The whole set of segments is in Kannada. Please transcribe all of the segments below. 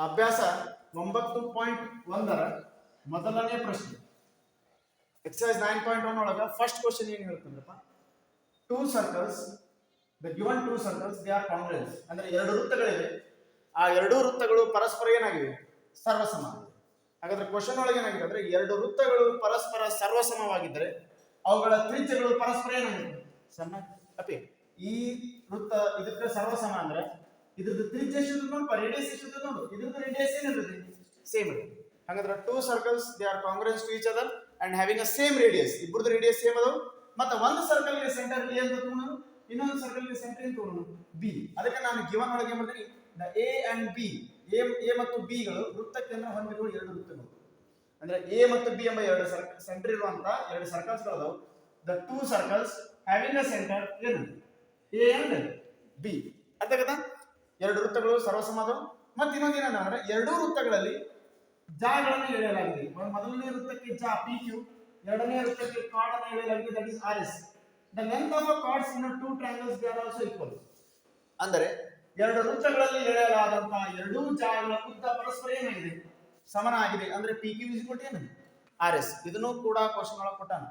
ಅಭ್ಯಾಸ ಒಂಬತ್ತು ಪಾಯಿಂಟ್ ಒಂದರ ಮೊದಲನೇ ಪ್ರಶ್ನೆ. ಎಕ್ಸಸೈಸ್ ನೈನ್ ಪಾಯಿಂಟ್ ಒನ್ ಒಳಗ ಫಸ್ಟ್ ಕ್ವಶನ್ ಏನು ಹೇಳ್ತಂದ್ರಪ್ಪ two circles the given two circles they are congruent ಅಂದ್ರೆ ಎರಡು ವೃತ್ತಗಳಿವೆ. ಆ ಎರಡೂ ವೃತ್ತಗಳು ಪರಸ್ಪರ ಏನಾಗಿವೆ? ಸರ್ವಸಮ. ಹಾಗಾದ್ರೆ ಕ್ವಶನ್ ಒಳಗೆ ಏನಾಗಿದೆ ಅಂದ್ರೆ ಎರಡು ವೃತ್ತಗಳು ಪರಸ್ಪರ ಸರ್ವಸಮವಾಗಿದ್ದರೆ ಅವುಗಳ ತ್ರಿಜ್ಯಗಳು ಪರಸ್ಪರ ಏನಾಗಿದೆ ಸಮ ಅಪಿ ಈ ವೃತ್ತ ಇದಕ್ಕೆ ಸರ್ವಸಮ ಅಂದ್ರೆ? ಇದ್ರದ್ದು ತ್ರಿಜ್ಯ ಎಷ್ಟಿದೆ ನೋಡಪ್ಪ ರೇಡಿಯಸ್ ಎಷ್ಟಿದೆ ನೋಡು. ಇದ್ರದ್ದು ರೇಡಿಯಸ್ ಏನಿರುತ್ತೆ ಸೇಮ್ ಇರುತ್ತೆ ಹಾಗಾದ್ರೆ two circles they are congruent to each other and having a same radius ಇಬ್ಬರದ್ದು radius same ಅದಾವ. ಮತ್ತೆ ಒಂದು ಸರ್ಕಲ್ಗೆ ಸೆಂಟರ್ ಎ ಅಂತ ತಗೊಂಡು, ಇನ್ನೊಂದು ಸರ್ಕಲ್ಗೆ ಸೆಂಟರ್ ಏನು ತಗೊಂಡು? ಬಿ ಅದಕ್ಕೆ ನಾನು ಗಿವನ್ ಒಳಗೆ ಏನ್ ಮಾಡ್ತೀನಿ? The A and B A ಮತ್ತು ಬಿ ಗಳು ವೃತ್ತ ಕೇಂದ್ರ ಹೊಂದಿರುವ ಎರಡು ವೃತ್ತಗಳು. ಅಂದ್ರೆ ಎ ಮತ್ತು ಬಿ ಎಂಬ ಎರಡು ಸೆಂಟರ್ ಇರುವಂತ ಎರಡು ಸರ್ಕಲ್ಸ್ಗಳು the two circles having a center ಏನು? ಎ ಅಂಡ್ ಬಿ ಅರ್ಥಾಗತ್ತಾ ಎರಡು ವೃತ್ತಗಳು ಸರ್ವಸಮಾಧಾನ ಮತ್ತೆ ಇನ್ನೊಂದು ಏನಂದ್ರೆ ಎರಡೂ ವೃತ್ತಗಳಲ್ಲಿ ಜಾಗಳನ್ನು ಎಳೆಯಲಾಗಿದೆ. ಮೊದಲನೇ ವೃತ್ತಕ್ಕೆ ಜಾ ಪಿ ಕ್ಯೂ ಎರಡನೇ ವೃತ್ತಕ್ಕೆ ಕಾರ್ಡ್ ಅನ್ನು ಎಳೆಯಲಾಗಿದೆ that is R S the length of chords in two triangles they are also equal ಅಂದರೆ? ಎರಡು ವೃತ್ತಗಳಲ್ಲಿ ಎಳೆಯಲಾದಂತಹ ಎರಡೂ ಜಾಗಗಳ ಉದ್ದ ಪರಸ್ಪರ ಏನಾಗಿದೆ? ಸಮನಾಗಿದೆ. ಅಂದ್ರೆ ಪಿ ಕ್ಯೂ ಇಸ್ ಏನು ಆರ್ ಎಸ್ ಇದನ್ನು ಕೂಡ ಕ್ವಶನ್ ಒಳಗೆ ಕೊಟ್ಟಾನ.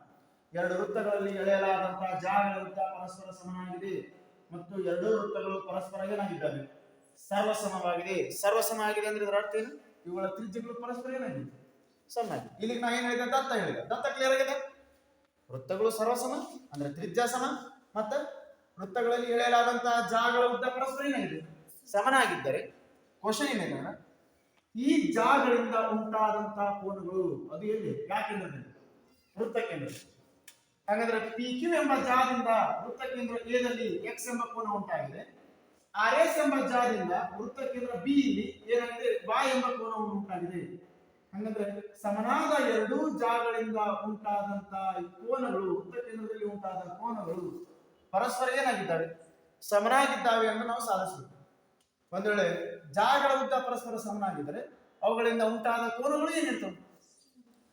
ಎರಡು ವೃತ್ತಗಳಲ್ಲಿ ಎಳೆಯಲಾದಂತಹ ಜಾಗಗಳ ಉದ್ದ ಪರಸ್ಪರ ಸಮನಾಗಿದೆ. ಮತ್ತು ಎರಡೂ ವೃತ್ತಗಳು ಪರಸ್ಪರ ಏನಾಗಿದ್ದಾವೆ? ಸರ್ವಸಮವಾಗಿದೆ. ಸರ್ವಸಮ ಆಗಿದೆ ಅಂದ್ರೆ ಇದರ ಅರ್ಥ ಏನು? ಇವುಗಳ ತ್ರಿಜ್ಯಗಳು ಪರಸ್ಪರ ಏನಾಗಿದೆ? ಸಮ ಇಲ್ಲಿಗೆ ನಾ ಏನ್ ಹೇಳಿದೆ? ದತ್ತ ಹೇಳಿದೆ. ದತ್ತ ಕ್ಲಿಯರ್ ಆಗಿದೆ? ವೃತ್ತಗಳು ಸರ್ವಸಮ, ಅಂದ್ರೆ ತ್ರಿಜ್ಯ ಸಮ ಮತ್ತೆ ವೃತ್ತಗಳಲ್ಲಿ ಎಳೆಯಲಾದಂತಹ ಜಾಗಗಳ ಉದ್ದ ಪರಸ್ಪರ ಏನಾಗಿದೆ? ಸಮನಾಗಿದ್ದರೆ ಕ್ವಶನ್ ಏನಿದೆ ಈ ಜಾಗಗಳಿಂದ ಉಂಟಾದಂತಹ ಕೋನಗಳು, ಅದು ಎಲ್ಲಿ? ಯಾಕೆಂದ್ರೆ ವೃತ್ತ ಕೇಂದ್ರ ಹಾಗಾದ್ರೆ ಪಿ ಕ್ಯೂ ಎಂಬ ಜಾಗದಿಂದ ವೃತ್ತ ಕೇಂದ್ರ ಎಕ್ಸ್ ಎಂಬ ಕೋನ ಉಂಟಾಗಿದೆ. ಆರ್ ಎಸ್ ಎಂಬ ಜಾಗದಿಂದ ವೃತ್ತ ಕೇಂದ್ರ ಬಿ ಇಲ್ಲಿ ಏನಾಗಿದೆ? ಬಾ ಎಂಬ ಕೋನವನ್ನು ಉಂಟಾಗಿದೆ. ಹಂಗಂದ್ರೆ ಸಮನಾದ ಎರಡೂ ಉಂಟಾದಂತಹ ಈ ಕೋನಗಳು, ವೃತ್ತ ಕೇಂದ್ರದಲ್ಲಿ ಉಂಟಾದ ಕೋನಗಳು ಪರಸ್ಪರ ಏನಾಗಿದ್ದಾವೆ? ಸಮನಾಗಿದ್ದಾವೆ ಎಂದು ನಾವು ಸಾಧಿಸಬೇಕು. ಒಂದ್ ವೇಳೆ ಜಾಗಗಳ ಉದ್ದ ಪರಸ್ಪರ ಸಮನಾಗಿದ್ದರೆ ಅವುಗಳಿಂದ ಉಂಟಾದ ಕೋನಗಳು ಏನಿರ್ತವೆ?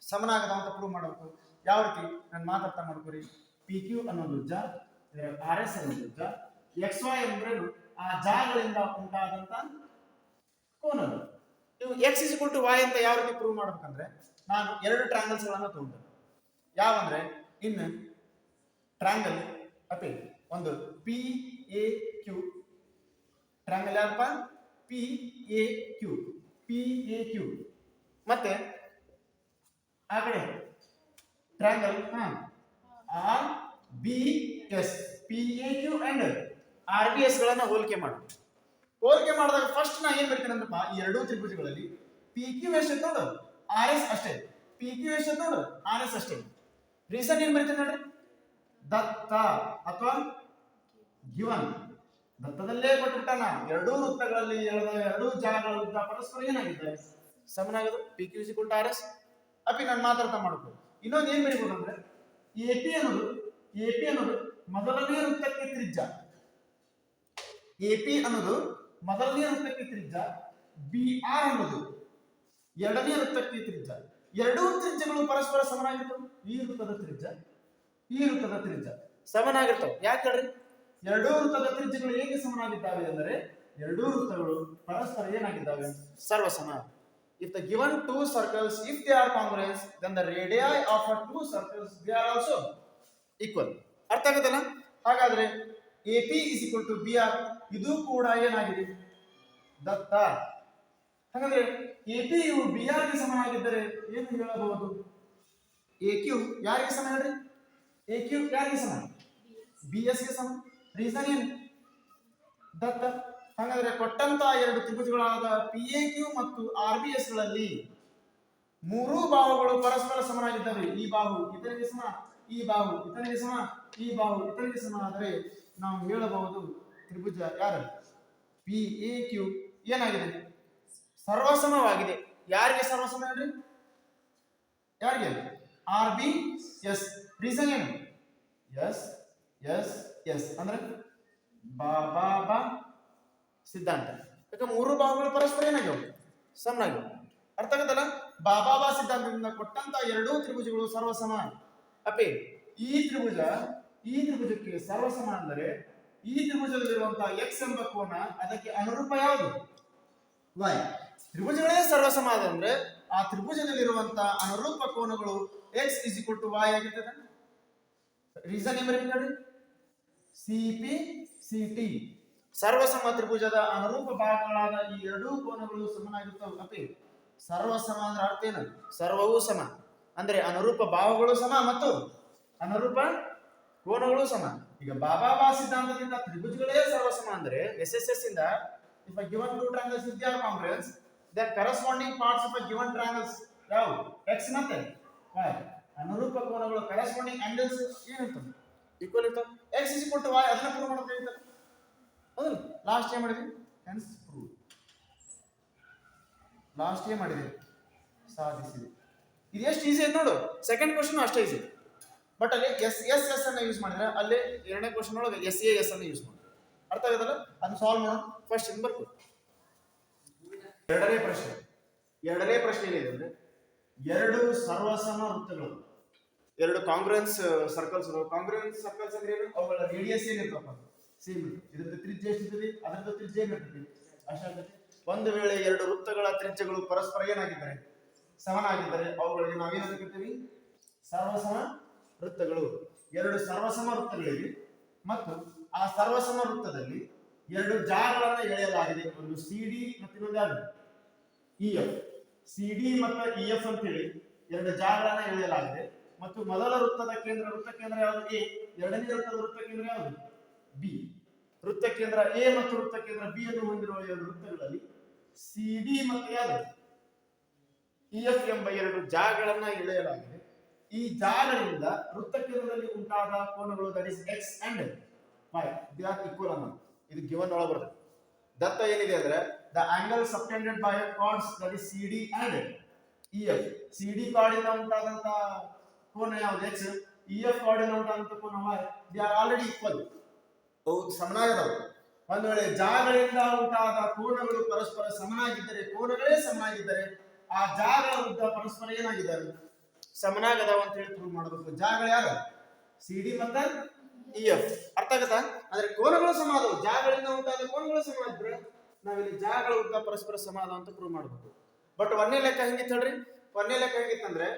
ಸಮನಾಗದ ಅಂತ ಪ್ರೂವ್ ಮಾಡಬೇಕು. ಯಾವ ರೀತಿ? ನಾನು ಮಾತಾಡ್ತಾ ಮಾಡ್ಕೊರಿ. ಪಿ ಕ್ಯೂ ಅನ್ನೋದು ಉಜ್ಜ ಆರ್ ಎಸ್ ಅನ್ನೋದು ಉಜ್ಜ ಎಕ್ಸ್ ವೈ ಅಂದ್ರೇನು ಆ ಜಾಗದಿಂದ ಉಂಟಾದಂತ ಕೋನಗಳು ನೀವು ಎಕ್ಸ್ ಇಸ್ ಟು ವೈ ಅಂತ ಯಾವ ರೀತಿ ಪ್ರೂವ್ ಮಾಡ್ಬೇಕಂದ್ರೆ, ನಾನು ಎರಡು ಟ್ರ್ಯಾಂಗಲ್ಸ್ ಗಳನ್ನ ತಗೊಂಡೆ. ಯಾವಂದ್ರೆ, ಇನ್ನು ಟ್ರ್ಯಾಂಗಲ್ ಅಪೇ, ಒಂದು P A Q triangle ಯಾವಪ್ಪ? P A Q P A Q ಮತ್ತೆ, ಆ ಕಡೆ ಟ್ರ್ಯಾಂಗಲ್ ಹಾ R B S P A Q and R B S ಗಳನ್ನ ಹೋಲಿಕೆ ಮಾಡು ಹೋಲಿಕೆ ಮಾಡಿದಾಗ ಫಸ್ಟ್ ನಾ ಏನ್ ಬರೀತೀನಿ ಅಂದ್ರಪ್ಪ, ಈ ಎರಡೂ ತ್ರಿಭುಜಗಳಲ್ಲಿ ಪಿ ಕ್ಯೂ ಎಷ್ಟು ನೋಡು. ಆರ್ ಎಸ್ ಅಷ್ಟೇ. ಪಿ ಕ್ಯೂ ಎಷ್ಟು ನೋಡು. ಆರ್ ಎಸ್ ಅಷ್ಟೇ. ರೀಸನ್ ಏನ್ ಬರೀತೀನಿ ನೋಡ್ರಿ? ದತ್ತ ಅಥವಾ ಗಿವನ್. ದತ್ತದಲ್ಲೇ ಕೊಟ್ಬಿಟ್ಟಾನ ಎರಡೂ ವೃತ್ತಗಳಲ್ಲಿ ಎಳೆದ ಎರಡೂ ಜಾಗಗಳ ಉದ್ದ ಪರಸ್ಪರ ಏನಾಗಿದೆ? ಸಮನಾಗದು P Q C R S ಅಪಿ ನಾನು ಮಾತಾಡ್ತಾ ಮಾಡ್ಬೋದು ಇನ್ನೊಂದು ಏನ್ ಬರೀಬೋದು ಅಂದ್ರೆ ಎ ಪಿ ಅನ್ನೋದು ಎ ಪಿ ಅನ್ನೋದು ಮೊದಲನೇ ವೃತ್ತಕ್ಕೆ ತ್ರಿಜ್ಯ. ಎ ಪಿ ಅನ್ನೋದು ಮೊದಲನೇ ವೃತ್ತಕ್ಕೆ ತ್ರಿಜ್ಯ ಬಿ ಆರ್ ಅನ್ನೋದು ಎರಡನೇ ವೃತ್ತಕ್ಕೆ ತ್ರಿಜ್ಯ. ಎರಡೂ ತ್ರಿಜ್ಯಗಳು ಪರಸ್ಪರ ಸಮನಾಗಿರ್ತವೆ. ಈ ವೃತ್ತದ ತ್ರಿಜ್ಯ, ಈ ವೃತ್ತದ ತ್ರಿಜ್ಯ ಸಮನಾಗಿರ್ತವೆ. ಯಾಕೆ ಹೇಳ್ರಿ? ಎರಡೂ ವೃತ್ತದ ತ್ರಿಜ್ಯಗಳು ಹೇಗೆ ಸಮನಾಗಿದ್ದಾವೆ ಅಂದರೆ, ಎರಡೂ ವೃತ್ತಗಳು ಪರಸ್ಪರ ಏನಾಗಿದ್ದಾವೆ? ಸರ್ವಸಮ. If the given two circles if they are congruent then the radii of two circles they are also equal ಅರ್ಥ ಆಗುತ್ತಲ್ಲ? ಹಾಗಾದ್ರೆ A P is equal to B R ಇದು ಕೂಡ ಏನಾಗಿದೆ? ದತ್ತ. ಹಾಗಾದ್ರೆ ಎ ಪಿ ಯು ಬಿ ಆರ್ಗೆ ಸಮನಾಗಿದ್ದರೆ ಏನು ಹೇಳಬಹುದು? ಎ ಕ್ಯೂ ಯಾರಿಗೆ ಸಮ ಹೇಳ್ರಿ? ಎ ಕ್ಯೂ ಯಾರಿಗೆ ಸಮ? ಬಿ ಎಸ್ಗೆ ಸಮ. ರೀಸನ್ ಏನು? ದತ್ತ. ಹಾಗಾದ್ರೆ ಕೊಟ್ಟಂತ ಎರಡು ತ್ರಿಭುಜಗಳಾದ ಪಿ ಎ ಕ್ಯೂ ಮತ್ತು ಆರ್ ಬಿ ಎಸ್ಗಳಲ್ಲಿ ಮೂರೂ ಬಾಹುಗಳು ಪರಸ್ಪರ ಸಮನಾಗಿದ್ದಾವೆ ಈ ಬಾಹು ಇತರಿಗೆ ಸಮ, ಈ ಬಾಹು ಇತರಿಗೆ ಸಮ, ಈ ಬಾಹು ಇತರಿಗೆ ಸಮ. ಆದರೆ ನಾವು ಹೇಳಬಹುದು ತ್ರಿಭುಜ ಯಾರು ಪಿ ಎ ಕ್ಯೂ ಏನಾಗಿದೆ? ಸರ್ವಸಮವಾಗಿದೆ. ಯಾರಿಗೆ ಸರ್ವಸಮ ಹೇಳ್ರಿ? ಯಾರಿಗೆ? ಆರ್ ಬಿ ಎಸ್ ರೀಸನ್ ಏನು? ಎಸ್ ಎಸ್ ಎಸ್ ಅಂದ್ರೆ ಬಾ ಬಾ ಬಾ ಸಿದ್ಧಾಂತ. ಯಾಕೆ ಮೂರು ಭಾವಗಳು ಪರಸ್ಪರ ಏನಾಗ್ಯಾವ? ಸಮನಾಗ್ಯಾವ. ಅರ್ಥ ಆಗತ್ತಲ್ಲ? ಬಾಬಾ ಬಾ ಸಿದ್ಧಾಂತದಿಂದ ಕೊಟ್ಟಂತ ಎರಡೂ ತ್ರಿಭುಜಗಳು ಸರ್ವಸಮ. ಅಪೇ ಈ ತ್ರಿಭುಜ ಈ ತ್ರಿಭುಜಕ್ಕೆ ಸರ್ವಸಮ ಅಂದರೆ ಈ ತ್ರಿಭುಜದಲ್ಲಿರುವಂತಹ ಎಕ್ಸ್ ಎಂಬ ಕೋನ ಅದಕ್ಕೆ ಅನುರೂಪ ಯಾವುದು? ವೈ ತ್ರಿಭುಜಗಳೇ ಸರ್ವಸಮ ಅಂದ್ರೆ ಆ ತ್ರಿಭುಜದಲ್ಲಿರುವಂತಹ ಅನುರೂಪ ಕೋನಗಳು X is equal to Y ಆಗಿರ್ತದೆ. ರೀಸನ್ ಏನ್ ಬರೀ ನೋಡಿ? ಸಿ ಪಿ ಸಿ ಟಿ ಸರ್ವಸಮ ತ್ರಿಭುಜದ ಅನುರೂಪ ಭಾಗಗಳಾದ ಈ ಎರಡೂ ಕೋನಗಳು ಸಮನಾಗಿರ್ತವೆ. ಅಪಿ ಸರ್ವಸಮ ಅಂದ್ರೆ ಅರ್ಥ ಏನು? ಸರ್ವವೂ ಸಮ. ಅಂದ್ರೆ ಅನುರೂಪ ಭಾವಗಳು ಸಮ ಮತ್ತು ಅನುರೂಪ ಕೋನಗಳು ಸಮ ಈಗ ಬಾಬಾ ಬಾ ಸಿದ್ಧಾಂತದಿಂದ ತ್ರಿಭುಜಗಳೇ ಸರ್ವಸಮ ಅಂದ್ರೆ ಎಸ್ ಎಸ್ ಎಸ್ ಇಂದ if given two triangles with congruent the corresponding parts of a given triangles ಯಾವ? ಎಕ್ಸ್ ಮತ್ತೆ? ಅನುರೂಪ ಕೋನಗಳು ಕರೆಸ್ಪಾಂಡಿಂಗ್ ಆಂಗಲ್ಸ್ ಏನಿರ್ತವೆ? ಈಕ್ವಲ್ ಇರ್ತವೆ. ಎಕ್ಸ್ ಇಸ್ ಕೊಟ್ಟು y, ಅದನ್ನ ಪ್ರೂವ್ ಮಾಡಬೇಕಾಗಿತ್ತು ಹೌದು. ಲಾಸ್ಟ್ ಏನ್ ಮಾಡಿದ್ವಿ? ಹೆನ್ಸ್ ಪ್ರೂವ್ ಲಾಸ್ಟ್ ಏನ್ ಮಾಡಿದೆ ಸಾಧಿಸಿದೆ ಇದು ಎಷ್ಟು ಈಸಿ ಐತೆ ನೋಡು. ಸೆಕೆಂಡ್ ಕ್ವಶನ್ ಅಷ್ಟೇ ಈಸಿ ಬಟ್ ಅಲ್ಲಿ ಎಸ್ ಎಸ್ ಎಸ್ ಅನ್ನ ಯೂಸ್ ಮಾಡಿದ್ರೆ ಅಲ್ಲಿ ಎರಡನೇ ಕ್ವಶನ್ ಒಳಗೆ ಎಸ್ ಎ ಎಸ್ ಅನ್ನ ಯೂಸ್ ಮಾಡಿ ಅರ್ಥ ಆಗುತ್ತಲ್ಲ? ಅದನ್ನ ಸಾಲ್ವ್ ಮಾಡೋಣ. ಫಸ್ಟ್ ಇನ್ ಬರ್ಬೋದು ಎರಡನೇ ಪ್ರಶ್ನೆ. ಎರಡನೇ ಪ್ರಶ್ನೆ ಏನಿದೆ ಅಂದ್ರೆ ಎರಡು ಸರ್ವಸಮ ವೃತ್ತಗಳು. ಎರಡು ಕಾಂಗ್ರೆನ್ಸ್ ಸರ್ಕಲ್ಸ್ ಕಾಂಗ್ರೆನ್ಸ್ ಸರ್ಕಲ್ಸ್ ಅಂದ್ರೆ ಏನು? ಅವುಗಳ ರೇಡಿಯಸ್ ಏನಿರ್ತಪ್ಪ ಸೇಮ್ ಇದ್ರದ್ದು ತ್ರಿಜ್ಯ ಎಷ್ಟಿರ್ತದೆ? ಅದರದ್ದು ತ್ರಿಜ್ಯ ಏನಿರ್ತದೆ? ಅಷ್ಟಾಗುತ್ತೆ ಒಂದು ವೇಳೆ ಎರಡು ವೃತ್ತಗಳ ತ್ರಿಜ್ಯಗಳು ಪರಸ್ಪರ ಏನಾಗಿದ್ದಾರೆ ಸಮನಾಗಿದ್ದಾರೆ ಅವುಗಳಿಗೆ ನಾವೇನಂತ ಕರಿತೀವಿ ಸರ್ವಸಮ ವೃತ್ತಗಳು ಎರಡು ಸರ್ವಸಮ ವೃತ್ತಗಳಿವೆ ಮತ್ತು ಆ ಸರ್ವಸಮ ವೃತ್ತದಲ್ಲಿ ಎರಡು ಜಾರಗಳನ್ನು ಎಳೆಯಲಾಗಿದೆ. ಒಂದು ಸಿ ಡಿ ಮತ್ತು ಇನ್ನೊಂದು ಇ ಎಫ್ ಸಿ ಡಿ ಮತ್ತು ಇ ಎಫ್ ಅಂತೇಳಿ ಎರಡು ಜಾರಗಳನ್ನು ಎಳೆಯಲಾಗಿದೆ. ಮತ್ತು ಮೊದಲ ವೃತ್ತದ ಕೇಂದ್ರ, ವೃತ್ತ ಕೇಂದ್ರ ಯಾವುದು? ಎ. ಎರಡನೇ ವೃತ್ತದ ವೃತ್ತ ಕೇಂದ್ರ ಯಾವುದು? ಬಿ. ವೃತ್ತ ಕೇಂದ್ರ ಎ ಮತ್ತು ವೃತ್ತ ಕೇಂದ್ರ ಬಿ ಅನ್ನು ಹೊಂದಿರುವ ಎರಡು ವೃತ್ತಗಳಲ್ಲಿ ಸಿ ಡಿ ಮತ್ತು ಯಾವುದು? ಇ ಎಫ್ ಎಂಬ ಎರಡು ಜಾಗಗಳನ್ನು ಎಳೆಯಲಾಗಿದೆ. ಈ ಜಾಲದಿಂದ ವೃತ್ತಕಿರಣದಲ್ಲಿ ಉಂಟಾದ ಕೋನಗಳು that is X and Y are equal ಅನ್ನೋದು? ಇದು ಗಿವನ್ ಒಳಗೆ ಬರುತ್ತೆ. ದತ್ತ ಏನಿದೆ ಅಂದ್ರೆ the angle subtended by chords that is C D and E F C D ಕಾರ್ಡಿಂದ ಉಂಟಾದಂತ ಕೋನ ಯಾವ್ದು? ಎಕ್ಸ್ ಇ ಎಫ್ ಕಾರ್ಡಿಂದ ಉಂಟಾದಂತ ಕೋನ Y they are already equal ಅವು ಒಂದು ವೇಳೆ ಜಾಗಗಳಿಂದ ಉಂಟಾದ ಕೋನಗಳು ಪರಸ್ಪರ ಸಮನಾಗಿದ್ದರೆ, ಕೋನಗಳೇ ಸಮನಾಗಿದ್ದರೆ, ಆ ಜಾಗ ಉದ್ದ ಪರಸ್ಪರ ಏನಾಗಿದ್ದಾರೆ? ಸಮನಾಗದಾವ ಅಂತ ಹೇಳಿ ಪ್ರೂವ್ ಮಾಡಬೇಕು. ಜಾಗಗಳು ಯಾರು ಸಿ ಡಿ ಮತ್ತ ಇ ಎಫ್ ಅರ್ಥ ಆಗತ್ತಾ? ಅಂದ್ರೆ ಕೋನಗಳು ಸಮ ಅದಾವ ಜಾಗಗಳಿಂದ ಉಂಟಾದ ಕೋನಗಳು ಸಮ ಇದ್ರೆ ನಾವಿಲ್ಲಿ ಜಾಗಗಳ ಉದ್ದ ಪರಸ್ಪರ ಸಮ ಅದಾವ ಅಂತ ಪ್ರೂವ್ ಮಾಡಬೇಕು. ಬಟ್ ಒಂದೇ ಲೆಕ್ಕ ಹೆಂಗಿತ್ತು ಹೇಳ್ರಿ? ಒಂದೇ ಲೆಕ್ಕ ಹೆಂಗಿತ್ತಂದ್ರೆ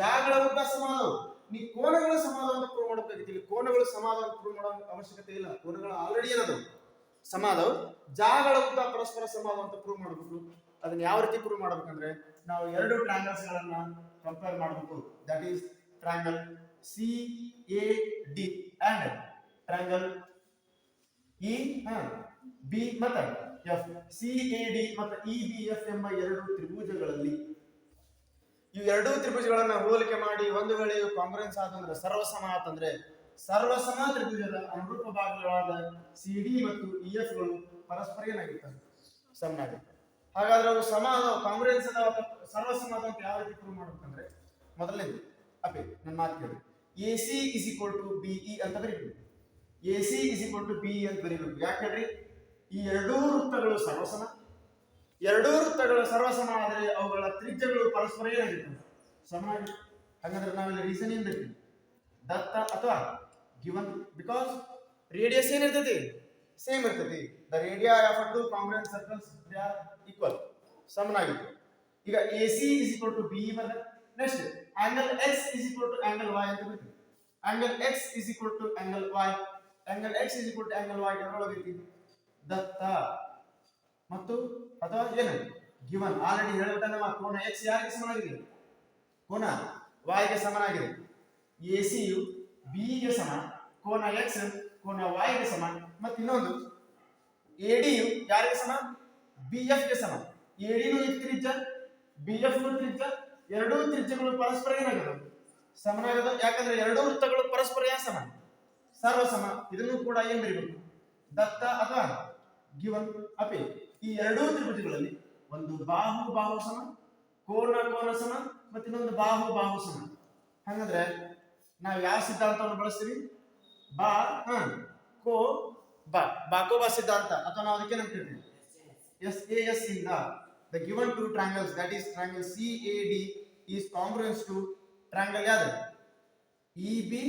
ಜಾಗಗಳ ಉದ್ದ ಸಮ ಅದಾವ ನೀ ಕೋನಗಳು ಸಮ ಅದಾವ ಅಂತ ಪ್ರೂವ್ ಮಾಡಬೇಕಾಗಿತ್ತು. ಇಲ್ಲಿ ಕೋನಗಳು ಸಮ ಅದಾವ ಅಂತ ಪ್ರೂವ್ ಮಾಡೋ ಅವಶ್ಯಕತೆ ಇಲ್ಲ. ಕೋನಗಳು ಆಲ್ರೆಡಿ ಏನದು ಸಮ ಅದಾವ ಜಾಗಗಳ ಉದ್ದ ಪರಸ್ಪರ ಸಮ ಅದಾವ ಅಂತ ಪ್ರೂವ್ ಮಾಡಬೇಕು. ಅದನ್ನ ಯಾವ ರೀತಿ ಪ್ರೂವ್ ಮಾಡ್ಬೇಕಂದ್ರೆ ನಾವು ಎರಡು ಟ್ರಯಾಂಗಲ್ಸ್ ಗಳನ್ನ ಕಂಪೇರ್ ಮಾಡಬೇಕು. That is triangle C A D and triangle E B ಮತ್ತು ಎಫ್ ಸಿ ಎ ಡಿ ಮತ್ತು ಇ ಬಿ ಎಫ್ ಎಂಬ ಎರಡು ತ್ರಿಭುಜಗಳಲ್ಲಿ ಇವು ಎರಡೂ ತ್ರಿಭುಜಗಳನ್ನ ಹೋಲಿಕೆ ಮಾಡಿ ಒಂದು ವೇಳೆ ಕಾಂಗ್ರೆನ್ಸ್ ಆತಂದ್ರೆ ಸರ್ವಸಮ ಆತಂದ್ರೆ ಸರ್ವಸಮ ತ್ರಿಭುಜದ ಅನುರೂಪ ಭಾಗಗಳಾದ ಸಿ ಡಿ ಮತ್ತು ಇ ಎಫ್ಗಳು ಪರಸ್ಪರ ಏನಾಗಿರ್ತವೆ? ಸಮನಾಗಿರ್ತವೆ ಹಾಗಾದ್ರೆ ಅವು ಸಮ, ಕಾಂಗ್ರೆಸ್ ಅದಾವ ಅಂತ ಯಾವ ರೀತಿ ಪ್ರೂವ್ ಮಾಡ್ಬೇಕಂದ್ರೆ ಮೊದಲನೇದು ಅಪೆ ನನ್ನ ಮಾತು ಕೇಳಿ. A C is equal to B E ಅಂತ ಬರೀಬೇಕು. A C is equal to B ಅಂತ ಬರೀಬೇಕು. ಯಾಕೆ ಹೇಳ್ರಿ? ಈ ಎರಡೂ ವೃತ್ತಗಳು ಸರ್ವಸಮ. ಎರಡೂ ವೃತ್ತಗಳು ಸರ್ವಸಮ ಆದರೆ ಅವುಗಳ ತ್ರಿಜ್ಯಗಳು ಪರಸ್ಪರ ಏನಾಗಿರ್ತವೆ? ಸಮ ಹಾಗಾದ್ರೆ ನಾವೆಲ್ಲ ರೀಸನ್ ಏನ್ ದತ್ತ ಅಥವಾ ಗಿವನ್ ಬಿಕಾಸ್ ರೇಡಿಯಸ್ ಏನಿರ್ತೈತಿ ಸೇಮ್ ಇರ್ತೈತಿ the radii of two congruent circles they are equal ಸಮನಾಗಿದೆ ಈಗ A C is equal to B ಬಂದ next angle X is equal to angle Y ಅಂತ ಬರ್ತೈತಿ angle X is equal to angle Y angle X is equal to angle Y ಒಳಗೈತಿ ದತ್ತ. ಮತ್ತು ಅಥವಾ ಏನು? ಗಿವನ್ ಆಲ್ರೆಡಿ ಹೇಳಿದ ನಮ್ಮ ಕೋನ ಎಕ್ಸ್ ಯಾರಿಗೆ ಸಮನಾಗಿದೆ? ಕೋನ y ಗೆ ಸಮನಾಗಿದೆ. ಎ ಯು ಬಿ ಗೆ ಸಮ. ಕೋನ ಎಕ್ಸ್ ಕೋನ y ಗೆ ಸಮ. ಮತ್ತು ಇನ್ನೊಂದು ಎ ಯು ಯಾರಿಗೆ ಸಮ? ಬಿ ಎಫ್ಗೆ ಸಮ. ಎ ಡಿನೂ ಈ ತ್ರಿಜ್ಯ ಬಿ ಎಫ್ ತ್ರಿಜ್ಯ, ಎರಡೂ ತ್ರಿಜ್ಯಗಳು ಪರಸ್ಪರ ಏನಾಗಿದೆ? ಸಮನಾಗದ. ಯಾಕಂದ್ರೆ ಎರಡೂ ವೃತ್ತಗಳು ಪರಸ್ಪರ ಯಾವ ಸಮ? ಸರ್ವಸಮ. ಇದನ್ನು ಕೂಡ ಏನ್ ಬರೀಬೇಕು? ದತ್ತ ಅಥವಾ ಗಿವನ್. ಅಪಿ, ಈ ಎರಡೂ ತ್ರಿಭುಜಗಳಲ್ಲಿ ಒಂದು ಬಾಹು ಬಾಹು ಸಮ, ಕೋನ ಕೋನ ಸಮ, ಮತ್ತೆ ಇನ್ನೊಂದು ಬಾಹು ಬಾಹು ಸಮ. ಹಂಗಂದ್ರೆ ನಾವು ಯಾವ ಸಿದ್ಧಾಂತವನ್ನು ಬಳಸ್ತೀವಿ? ಬಾ, ಹ, ಕೋ ಬಾ, ಬಾಕೋಬಾ ಸಿದ್ಧಾಂತ, ಅಥವಾ ನಾವು ಅದಕ್ಕೆ ಹೇಳ್ತೀವಿ. ಎಸ್ ಎ ಎಸ್ ಇಂದ the given two triangles that is triangle C A D is congruent to triangle ಯಾವ್ದು? ಇ ಬಿ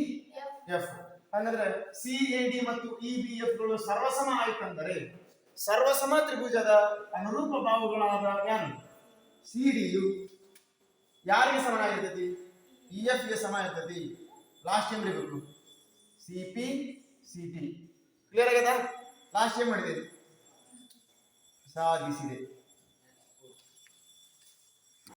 ಎಫ್ ಹಾಗಾದ್ರೆ ಸಿ ಎ ಡಿ ಮತ್ತು ಇ ಬಿ ಎಫ್ಗಳು ಸರ್ವಸಮ ಆಯ್ತಂದರೆ, ಸರ್ವಸಮ ತ್ರಿಭುಜದ ಅನುರೂಪ ಭಾವಗಳಾದ ಯಾರು? ಸಿ ಡಿಯು ಯಾರಿಗೆ ಸಮನಾಗಿರ್ತೈತಿ ಇ ಎಫ್ಗೆ ಸಮ ಇರ್ತೈತಿ ಲಾಸ್ಟ್ ಏನ್ C P C T clear ಆಗ್ಯದ ಲಾಸ್ಟ್ ಏನ್ ಮಾಡಿದೆ ಸಾಧಿಸಿದೆ.